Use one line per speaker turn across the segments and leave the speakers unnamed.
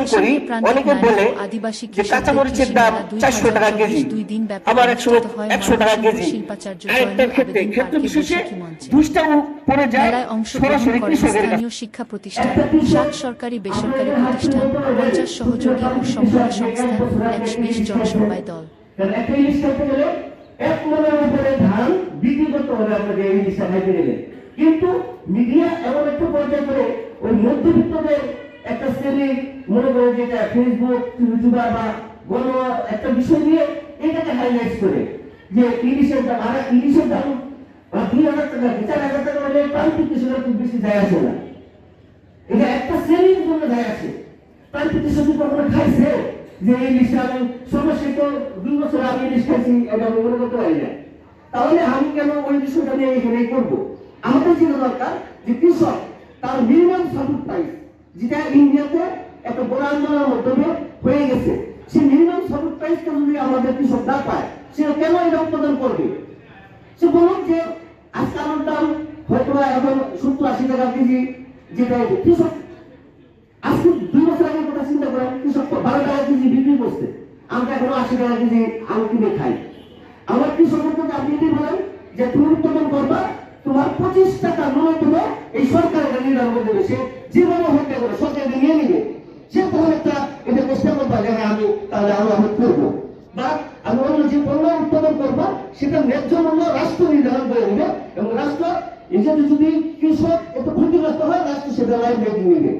পরিশ্রম করি অনেকে বলে
আদিবাসী
যে কাঁচামরিচের দাম চারশো টাকা কেজি। আবার একশো একশো টাকা কেজি। আরেকটা ক্ষেত্রে ক্ষেত্র বিশেষে দুষ্টাও পড়ে যায় সরাসরি কৃষকের
স্থানীয় শিক্ষা প্রতিষ্ঠান সাত সরকারি বেসরকারি প্রতিষ্ঠান পঞ্চাশ সহযোগী ও সম্মান সংস্থা একশো বিশ জনসমবায় দল।
এক মনের উপরে ধান বিক্রি করতে হবে আপনাকে এই কিন্তু মিডিয়া এমন একটা পর্যায়ে করে ওই মধ্যবিত্তদের একটা শ্রেণি মনে করে যেটা ফেসবুক ইউটিউবার বা গণ একটা বিষয় নিয়ে এটাকে হাইলাইট করে যে ইলিশের দাম, আর ইলিশের দাম দুই হাজার টাকা চার হাজার টাকা হলে প্রান্তিক কৃষকের খুব বেশি যায় আসে না। এটা একটা শ্রেণির জন্য যায় আছে প্রান্তিক কৃষক কখনো খাইছে? যে এই লিস্টে আমি সমস্যা তো দুই বছর আমি লিস্ট খাইছি, এটা আমি মনে করতে পারি না। তাহলে আমি কেন ওই বিষয়টা নিয়ে এখানে করব? আমাদের যেটা দরকার যে কৃষক তার মিনিমাম সাপোর্ট প্রাইস যেটা ইন্ডিয়াতে একটা বড় আন্দোলনের মাধ্যমে হয়ে গেছে সেই মিনিমাম সাপোর্ট প্রাইসটা যদি আমাদের কৃষক না পায়, সে কেন এটা উৎপাদন করবে? সে বলুন যে, আজকে আমার দাম হয়তো এখন সত্তর আশি টাকা কেজি, যেটা কৃষক, আজকে দুই বছর আগে কথা চিন্তা করেন কৃষক বারো টাকা কেজি বিক্রি করছে, আমরা এখন আশি টাকা কেজি আলু কিনে খাই। আমার কৃষকের থেকে আপনি যদি বলেন যে, তুমি উৎপাদন করবা তোমার পঁচিশ টাকা ন্যূনতম এই সরকার এটা নির্ধারণ করে দেবে সে যেভাবে হত্যা করে সরকার এটা নিয়ে নিবে। সে তখন একটা এটা চেষ্টা করবা যে হ্যাঁ, আমি তাহলে আরও আমি করব। বা আমি অন্য যে পণ্য উৎপাদন করব সেটা ন্যায্য মূল্য রাষ্ট্র নির্ধারণ করে দিবে এবং রাষ্ট্র এক্ষেত্রে যদি কৃষক একটু ক্ষতিগ্রস্ত হয় রাষ্ট্র সেটা লাইন রেটিং নিবে।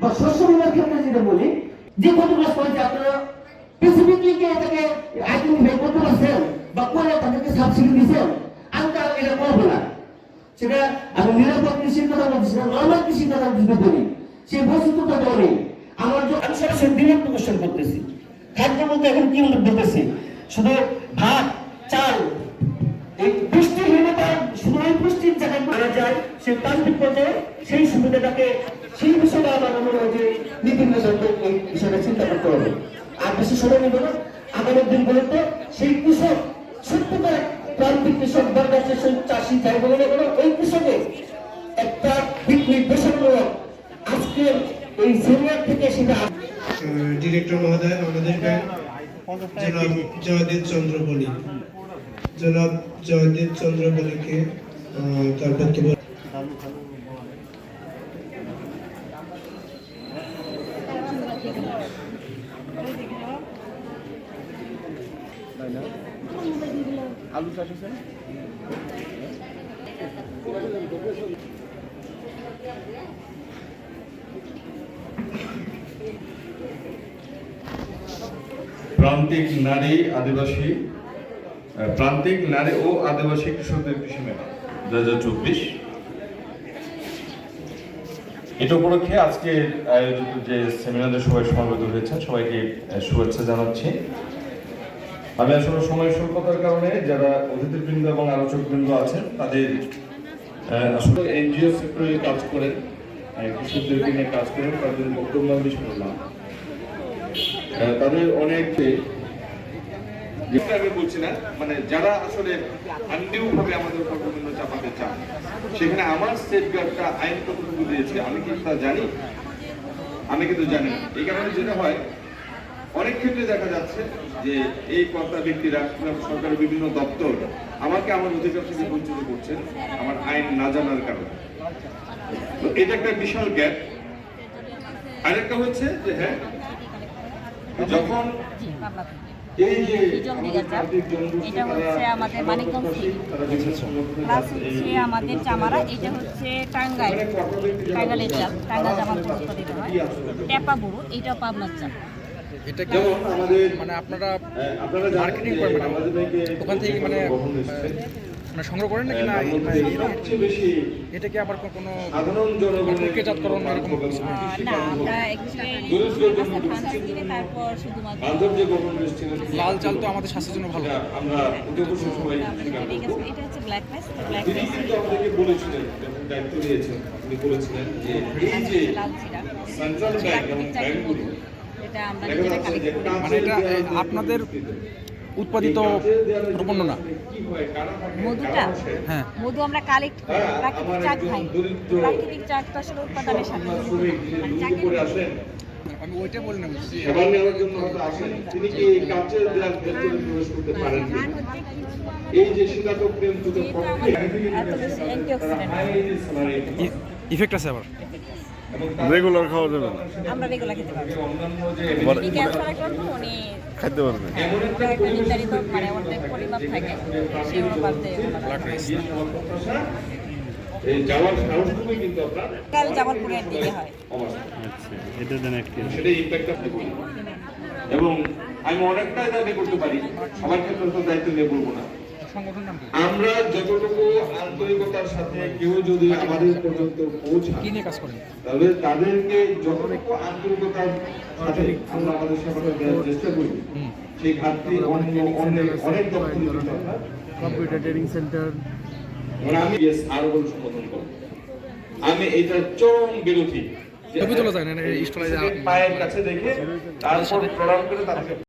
বা শস্য বিমার ক্ষেত্রে যেটা বলি যে ক্ষতিগ্রস্ত হয়েছে আপনারা স্পেসিফিকলি কি এটাকে আইডেন্টিফাই করতে পারছেন বা করে তাদেরকে সাবসিডি দিচ্ছেন আমি তার এটা করব না। সেটা আমি নিরাপদ কৃষির কথা বলছি না নর্মাল কৃষির কথা যদি বলি সেই বস্তুটা নেই আমার আমি সরাসরি ডিরেক্ট করতেছি। খাদ্য বলতে এখন কি বলতেছি? শুধু ভাত, চাল, এই পুষ্টিহীনতা শুধু এই পুষ্টির জায়গায় মারা যায়, সে পর্যায়ে সেই সুবিধাটাকে সেই বিষয়টা আমার মনে হয় যে নীতি নির্ধারণকে এই বিষয়টা চিন্তা করতে হবে। আর বেশি সময় নেব না। আগামী দিনগুলোতে সেই কৃষক, সত্যিকার প্রান্তিক কৃষক সেই চাষি, যাই বলে
ডিরেক্টর মহোদয় আমাদের ব্যাংক জনাব জয়দেব চন্দ্র বলি জনাব জয়দেব চন্দ্র বলিকে আহ, তার বক্তব্য
প্রান্তিক নারী আদিবাসী প্রান্তিক নারী ও আদিবাসী কৃষকদের কৃষি মেলা দু হাজার চব্বিশ। এটা উপলক্ষে আজকে আয়োজিত যে সেমিনারে সবাই সমবেত হয়েছেন, সবাইকে শুভেচ্ছা জানাচ্ছি। আমি আসলে সময় স্বল্পতার কারণে যারা অতিথিবৃন্দ এবং আলোচকবৃন্দ আছেন, তাদের আসলে এনজিও সেক্টরে কাজ করেন। কৃষকদেরকে নিয়ে কাজ করেন তাদের বক্তব্য আমি শুনলাম তাদের অনেক যেটা আমি বলছি না মানে যারা আসলে আন্ডিউ ভাবে আমাদের উপর বিভিন্ন চাপাতে চান সেখানে আমার স্টেট গার্ডটা আইন কতটুকু দিয়েছে আমি কিন্তু তা জানি? আমি কিন্তু জানি না। এই কারণে যেটা হয় অনেক ক্ষেত্রে দেখা যাচ্ছে যে এই কর্তা ব্যক্তিরা সরকারের বিভিন্ন দপ্তর আমাকে আমার অধিকার থেকে বঞ্চিত করছেন আমার আইন না জানার কারণে। তো এটা একটা বিশাল গ্যাপ আরেকটা হচ্ছে যে হ্যাঁ যখন এই যে
এটা হচ্ছে আমাদের মানিকগঞ্জ
সংগঠনে
প্লাস হচ্ছে আমাদের চামারা এটা হচ্ছে টাঙ্গাইল।
মানে
টাঙ্গাইলের হয় টেপা বুড়ো এটা পাবনার
এটা কি মানে আপনারা
হ্যাঁ,
মার্কেটিং
যে
করেন মানে ওখান থেকে মানে মানে সংগ্রহ করেন নাকি? না
তার মধ্যে
মানে এর-
সবচেয়ে বেশি
এটা কি আবার কোনো
জনগণের
প্রক্রিয়াজাতকরণ এরকম
না?
লাল চাল তো আমাদের স্বাস্থ্যের জন্য ভালো।
যখন দায়িত্ব নিয়েছেন তিনি বলেছিলেন যে এই যে সেন্ট্রাল ব্যাংক এবং ব্যাংকগুলো
এটা আমরা
মানে এটা আপনাদের উৎপাদিত পণ্য না।
মধুটা?
হ্যাঁ।
মধু আমরা কালেক্ট করি। প্রাকৃতিক
আমার
চা
একজন
খাই। প্রাকৃতিক চা তো আসলে উৎপাদনের সাথে।
আপনার
জড়িত
শ্রমিক
না।
যিনি ডিউটি
চাকে
করে আসেন
আমি ওইটা বলি না বলছি
সেবা নেওয়ার জন্য হয়তো আসেন। তিনি কি এই দেয়াল ভেতরে প্রবেশ করতে পারেন এই যে শীতাতপ কেন্দ্রিত প্রক্রিয়া
এত বেশি antioxidant।
ইফেক্ট আছে আবার
রেগুলার খাওয়া যাবে না।
আমরা রেগুলার খেতে পারব। উনি ক্যান্সার আক্রান্ত উনি
খাইতে পারবে।
একটা
নির্ধারিত মানে অনেক পরিমাপ থাকে সেই অনুপাতে কাল জামালপুরের দিকে হয়।
সেটা ইম্প্যাক্ট আপনি করি এবং আমি অনেকটাই দাবি করতে পারি। সবার ক্ষেত্রে তো দায়িত্ব নিয়ে বলব না।
সংগঠন নাম কি?
আমরা আন্তরিকতার সাথে কেউ যদি আমাদের পর্যন্ত পৌঁছায় তাহলে তাদেরকে যতটুকু আন্তরিকতার সাথে আমরা আমাদের সেবাটা দেওয়ার চেষ্টা করি। সেই ঘাটতি অন্য অনেক অনেক
কম্পিউটার ট্রেনিং সেন্টার
আমি আরও বলে সম্বোধন করব। আমি এটার চরম বিরোধী। পায়ের কাছে দেখে তারপর প্রণাম করে তাদেরকে